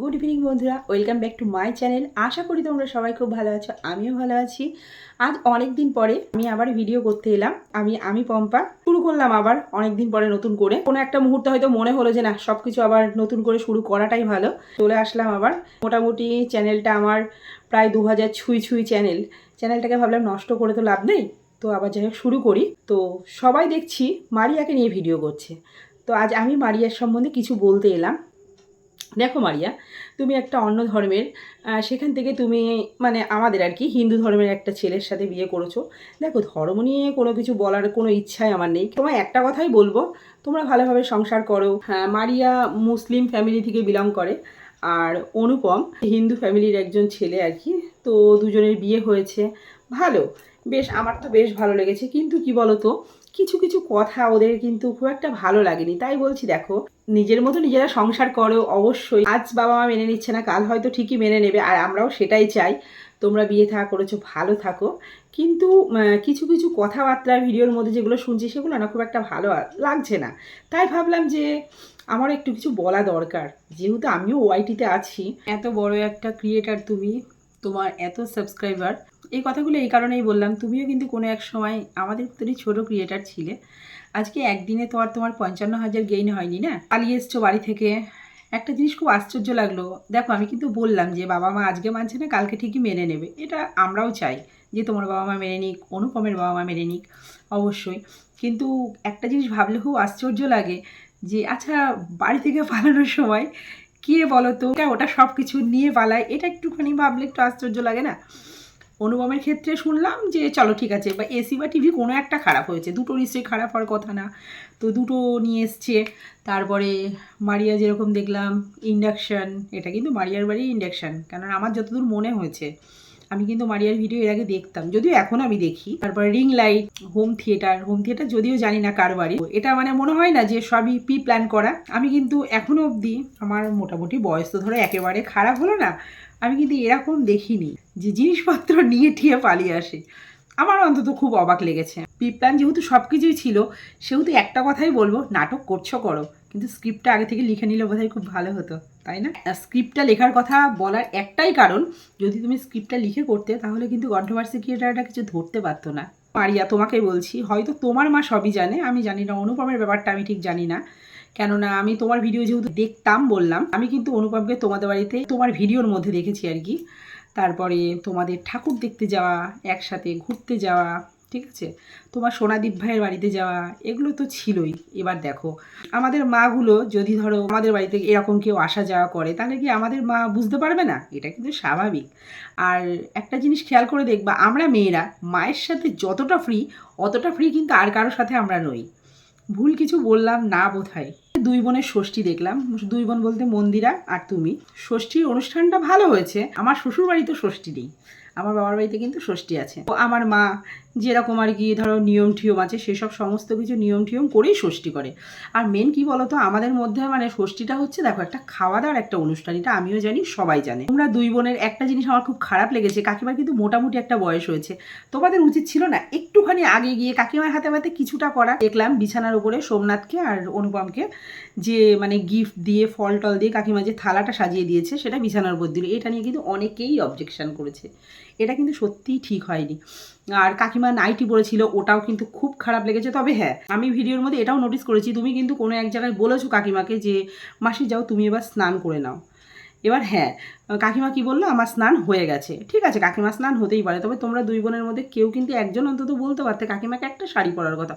Good evening বন্ধুরা, welcome back to my channel. আশা করি তোমরা সবাই খুব ভালো আছো, আমিও ভালো আছি। আজ অনেক দিন পরে আমি আবার ভিডিও করতে এলাম। আমি আমি পম্পা। শুরু করলাম আবার অনেক দিন পরে নতুন করে। কোনো একটা মুহূর্তে হয়তো মনে হলো যে না সব কিছু আবার নতুন করে শুরু করাটাই ভালো। চলে আসলাম আবার। মোটামুটি চ্যানেলটা আমার প্রায় দু হাজার ছুঁই ছুঁই চ্যানেল। চ্যানেলটাকে ভাবলাম নষ্ট করে তো লাভ নেই। তো আবার যাই হোক, শুরু করি। তো সবাই দেখছি মারিয়াকে নিয়ে ভিডিও করছে। তো আজ আমি মারিয়ার সম্বন্ধে কিছু বলতে এলাম। দেখো মারিয়া, তুমি একটা অন্য ধর্মের সেখান থেকে তুমি মানে আমাদের আর কি হিন্দু ধর্মের একটা ছেলের সাথে বিয়ে করেছ। দেখো ধর্ম নিয়ে কোনো কিছু বলার কোনো ইচ্ছাই আমার নেই। তোমায় একটা কথাই বলব, তোমরা ভালোভাবে সংসার করো। হ্যাঁ মারিয়া মুসলিম ফ্যামিলি থেকে বিলং করে, আর অনুপম হিন্দু ফ্যামিলির একজন ছেলে আর কি। তো দুজনের বিয়ে হয়েছে। ভালো, বেশ, আমার তো বেশ ভালো লেগেছে। কিন্তু কি বলো তো কিছু কিছু কথা ওদের কিন্তু খুব একটা ভালো লাগেনি। তাই বলছি, দেখো, নিজের মতো নিজেরা সংসার করো, অবশ্যই। আজ বাবা মা মেনে নিচ্ছে না, কাল হয়তো ঠিকই মেনে নেবে, আর আমরাও সেটাই চাই। তোমরা বিয়ে থাকা করেছ, ভালো থাকো। কিন্তু কিছু কিছু কথাবার্তা, ভিডিওর মধ্যে যেগুলো শুনছি, সেগুলো না খুব একটা ভালো লাগছে না। তাই ভাবলাম যে, আমার একটু কিছু বলা দরকার। যেহেতু আমিও ওয়াইটিতে আছি, এত বড় একটা ক্রিয়েটার তুমি, তোমার এত সাবস্ক্রাইবার এই কথাগুলো এই কারণেই বললাম, তুমিও কিন্তু কোনো এক সময় আমাদের ভিতরেই ছোট ক্রিয়েটার ছিলে। আজকে একদিনে তো আর তোমার পঞ্চান্ন হাজার গেইন হয়নি না? পালিয়ে এসছো বাড়ি থেকে। একটা জিনিস খুব আশ্চর্য লাগল। দেখো, আমি কিন্তু বললাম যে বাবা মা আজকে মানছে না, কালকে ঠিকই মেনে নেবে। এটা আমরাও চাই যে তোমার বাবা মা মেনে নিক, অনুপমের বাবা মা মেনে নিক, অবশ্যই। কিন্তু একটা জিনিস ভাবলে খুব আশ্চর্য লাগে যে আচ্ছা বাড়ি থেকে পালানোর সময় কে বলো তো? ওটা সব কিছু নিয়ে পালায়। এটা একটুখানি ভাবলে একটু আশ্চর্য লাগে না? অনুপমের ক্ষেত্রে শুনলাম যে, চলো ঠিক আছে বা এসি বা টিভি কোনো একটা খারাপ হয়েছে। দুটো নিশ্চয়ই খারাপ হওয়ার কথা না। তো দুটো নিয়ে এসছে। তারপরে মারিয়া যেরকম দেখলাম ইন্ডাকশান এটা কিন্তু মারিয়ার বাড়ি ইন্ডাকশান কেননা আমার যতদূর মনে হয়েছে, আমি কিন্তু মারিয়ার ভিডিও এর আগে দেখতাম, যদিও এখন আমি দেখি। তারপরে ring light home theatre home theatre যদিও জানি না কার বাড়ি। এটা মানে মনে হয় না যে, সবই প্রি প্ল্যান করা। আমি কিন্তু এখনও অবধি, আমার মোটামুটি বয়স তো ধরো একেবারে খারাপ হলো না, আমি কিন্তু এরকম দেখিনি। যে জিনিসপত্র নিয়ে ঠিয়ে পালিয়ে আসে। আমার অন্তত খুব অবাক লেগেছে। প্ল্যান যেহেতু সব কিছুই ছিল, সেহেতু একটা কথাই বলব, নাটক করছ করো, কিন্তু স্ক্রিপ্টটা আগে থেকে লিখে নিলে বোধহয় খুব ভালো হতো, তাই না? স্ক্রিপ্টটা লেখার কথা বলার একটাই কারণ, যদি তুমি স্ক্রিপ্টটা লিখে করতে, তাহলে কিন্তু কন্ট্রোভার্সি ক্রিয়েটারটা কিছু ধরতে পারতো না। মারিয়া, তোমাকে বলছি, হয়তো তোমার মা সবই জানে, আমি জানি না, অনুপমের ব্যাপারটা আমি ঠিক জানি না। কেননা আমি তোমার ভিডিও যেহেতু দেখতাম বললাম, আমি কিন্তু অনুপমকে তোমাদের বাড়িতে তোমার ভিডিওর মধ্যে দেখেছি আর কি। তারপরে তোমাদের ঠাকুর দেখতে যাওয়া, একসাথে ঘুরতে যাওয়া, ঠিক আছে? তোমার সোনাদীপ ভাইয়ের বাড়িতে যাওয়া, এগুলো তো ছিলই। এবার দেখো, আমাদের মাগুলো যদি ধরো আমাদের বাড়িতে এরকম কেউ আসা যাওয়া করে, তাহলে কি আমাদের মা বুঝতে পারবে না? এটা কিন্তু স্বাভাবিক। আর একটা জিনিস খেয়াল করে দেখবা, আমরা মেয়েরা মায়ের সাথে যতটা ফ্রি অতটা ফ্রি কিন্তু আর কারোর সাথে আমরা নই। ভুল কিছু বললাম না বোধহয়। দুই বোনের ষষ্ঠী দেখলাম। দুই বোন বলতে মন্দিরা আর তুমি। ষষ্ঠীর অনুষ্ঠানটা ভালো হয়েছে। আমার শ্বশুর বাড়িতে ষষ্ঠী নেই। আমার বাবার বাড়িতে কিন্তু ষষ্ঠী আছে। তো আমার মা যেরকম আর কি, ধরো নিয়ম টিয়ম আছে, সেসব সমস্ত কিছু নিয়ম টিয়ম করেই ষষ্ঠী করে। আর মেন কি বলতো, আমাদের মধ্যে মানে ষষ্ঠীটা হচ্ছে, দেখো একটা খাওয়া দাওয়ার একটা অনুষ্ঠান, এটা আমিও জানি, সবাই জানে। তোমরা দুই বোনের, একটা জিনিস আমার খুব খারাপ লেগেছে, কাকিমার কিন্তু মোটামুটি একটা বয়স হয়েছে। তোমাদের উচিত ছিল না, একটুখানি আগে গিয়ে কাকিমার হাতে হাতে কিছুটা করা। দেখলাম বিছানার উপরে সোমনাথকে আর অনুপমকে যে মানে গিফট দিয়ে ফল টল দিয়ে কাকিমা যে থালাটা সাজিয়ে দিয়েছে, সেটা বিছানার উপর দিল। এটা নিয়ে কিন্তু অনেকেই অবজেকশন করেছে। এটা কিন্তু সত্যিই ঠিক হয়নি। আর কাকিমা নাইটি পরেছিল ওটাও কিন্তু খুব খারাপ লেগেছে। তবে হ্যাঁ আমি ভিডিওর মধ্যে এটাও নোটিস করেছি, তুমি কিন্তু কোনো এক জায়গায় বলেছ কাকিমাকে যে, মাসি, যাও তুমি এবার স্নান করে নাও। এবার হ্যাঁ কাকিমা কি বলল, আমার স্নান হয়ে গেছে। ঠিক আছে, কাকিমা স্নান হতেই পারে, তবে তোমরা দুই বোনের মধ্যে কেউ কিন্তু একজন অন্তত বলতে পারতে, কাকিমাকে একটা শাড়ি পরার কথা।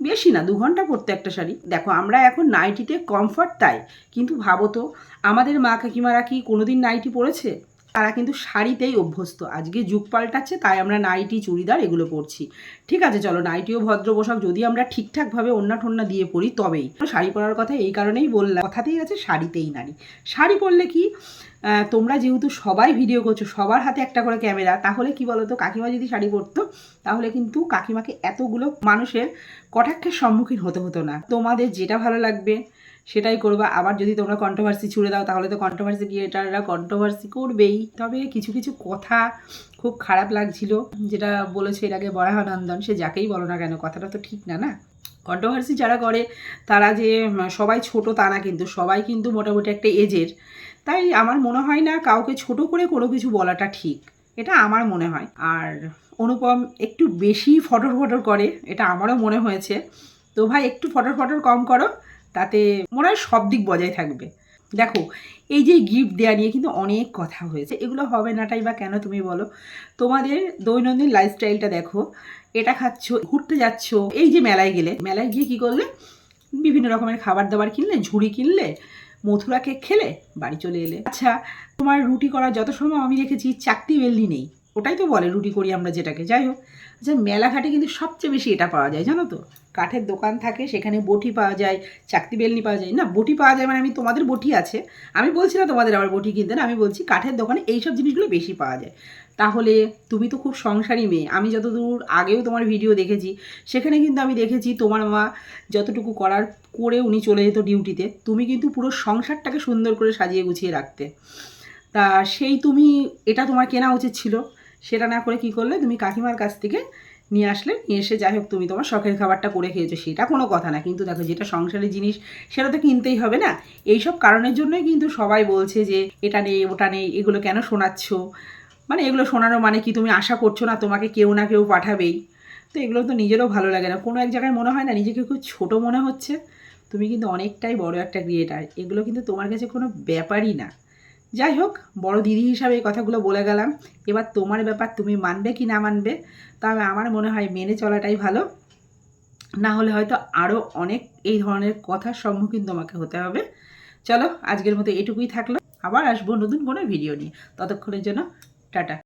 বেশি না দু ঘণ্টা পরতে একটা শাড়ি। দেখো, আমরা এখন নাইটিতে কমফর্ট তাই, কিন্তু ভাবো তো, আমাদের মা কাকিমারা কি কোনোদিন নাইটি পরেছে? তারা কিন্তু শাড়িতেই অভ্যস্ত। আজকে যুগ পাল্টাচ্ছে, তাই আমরা নাইটি, চুড়িদার এগুলো পরছি। ঠিক আছে, চলো নাইটিও ভদ্র পোশাক, যদি আমরা ঠিকঠাকভাবে অন্না ঠন্না দিয়ে পরি তবেই। শাড়ি পরার কথা এই কারণেই বললাম, কথাতেই আছে শাড়িতেই নারী। শাড়ি পরলে কি? তোমরা যেহেতু সবাই ভিডিও করছ, সবার হাতে একটা করে ক্যামেরা তাহলে কি বলতো, কাকিমা যদি শাড়ি পরতো, তাহলে কিন্তু কাকিমাকে এতগুলো মানুষের কটাক্ষের সম্মুখীন হতে হতো না। তোমাদের যেটা ভালো লাগবে, সেটাই করবা। আবার যদি তোমরা কন্ট্রোভার্সি ছুড়ে দাও, তাহলে তো কন্ট্রোভার্সি ক্রিয়েটাররা কন্ট্রোভার্সি করবেই। তবে কিছু কিছু কথা খুব খারাপ লাগছিল, যেটা বলেছে এর আগে বরাহানন্দন সে যাকেই বলো না কেন, কথাটা তো ঠিক না না? কন্ট্রোভার্সি যারা করে, তারা যে সবাই ছোট তা না কিন্তু, সবাই কিন্তু মোটামুটি একটা এজের। তাই আমার মনে হয় না কাউকে ছোট করে কোনো কিছু বলাটা ঠিক। এটা আমার মনে হয়। আর অনুপম একটু বেশি ফটর ফটর করে, এটা আমারও মনে হয়েছে। তো ভাই, একটু ফটর ফটর কম করো, তাতে মনে হয় সব দিক বজায় থাকবে। দেখো, এই যে গিফট দেওয়া নিয়ে কিন্তু অনেক কথা হয়েছে। এগুলো হবে নাটাই বা কেন তুমি বলো? তোমাদের দৈনন্দিন লাইফস্টাইলটা দেখো, এটা খাচ্ছ, ঘুরতে যাচ্ছ, এই যে মেলায় গেলে, মেলায় গিয়ে কী করলে? বিভিন্ন রকমের খাবার দাবার কিনলে, ঝুড়ি কিনলে মথুরা কেক খেলে বাড়ি চলে এলে। আচ্ছা তোমার রুটি করার যত সময় আমি দেখেছি চাকতি বেলনি নেই। ওটাই তো বলে, রুটি করি আমরা যেটাকে। যাই হোক আচ্ছা মেলাঘাটে কিন্তু সবচেয়ে বেশি এটা পাওয়া যায়, জানো তো? কাঠের দোকান থাকে, সেখানে বটি পাওয়া যায়, চাকতি বেলনি পাওয়া যায়। না, বটি পাওয়া যায় মানে আমি, তোমাদের বটি আছে। আমি বলছি না তোমাদের আবার বটি কিনতে, না, আমি বলছি কাঠের দোকানে এইসব জিনিসগুলো বেশি পাওয়া যায়। তাহলে তুমি তো খুব সংসারী মেয়ে। আমি যতদূর আগেও তোমার ভিডিও দেখেছি, সেখানে কিন্তু আমি দেখেছি তোমার মা যতটুকু করার করে উনি চলে যেত ডিউটিতে, তুমি কিন্তু পুরো সংসারটাকে সুন্দর করে সাজিয়ে গুছিয়ে রাখতে। তা সেই তুমি, এটা তোমার কেনা উচিত ছিল। সেটা না করে কি করলে? তুমি কাকিমার কাছ থেকে নিয়ে আসলে, নিয়ে এসে যাই হোক, তুমি তোমার শখের খাবারটা করে খেয়েছো, সেটা কোনো কথা না। কিন্তু দেখো, যেটা সংসারের জিনিস, সেটা তো কিনতেই হবে না। এইসব কারণের জন্যই কিন্তু সবাই বলছে যে, এটা নেই ওটা নেই এগুলো কেন শোনাচ্ছ? মানে এগুলো শোনানো মানে কি তুমি আশা করছ না তোমাকে কেউ না কেউ পাঠাবেই? তো এগুলো তো নিজেরও ভালো লাগে না। কোনো এক জায়গায় মনে হয় না, নিজেকে খুব ছোট মনে হচ্ছে। তুমি কিন্তু অনেকটাই বড় একটা ক্রিয়েটার এগুলো কিন্তু তোমার কাছে কোনো ব্যাপারই না। যাই হোক, বড় দিদি হিসাবে এই কথাগুলো বলে গেলাম। এবার তোমার ব্যাপার তুমি মানবে কি না মানবে, তবে আমার মনে হয় মেনে চলাটাই ভালো। না হলে হয়তো আরও অনেক এই ধরনের কথার সম্মুখীন তোমাকে হতে হবে। চলো, আজকের মতো এটুকুই থাকল। আবার আসব নতুন কোনো ভিডিও নিয়ে। ততক্ষণের জন্য, টাটা।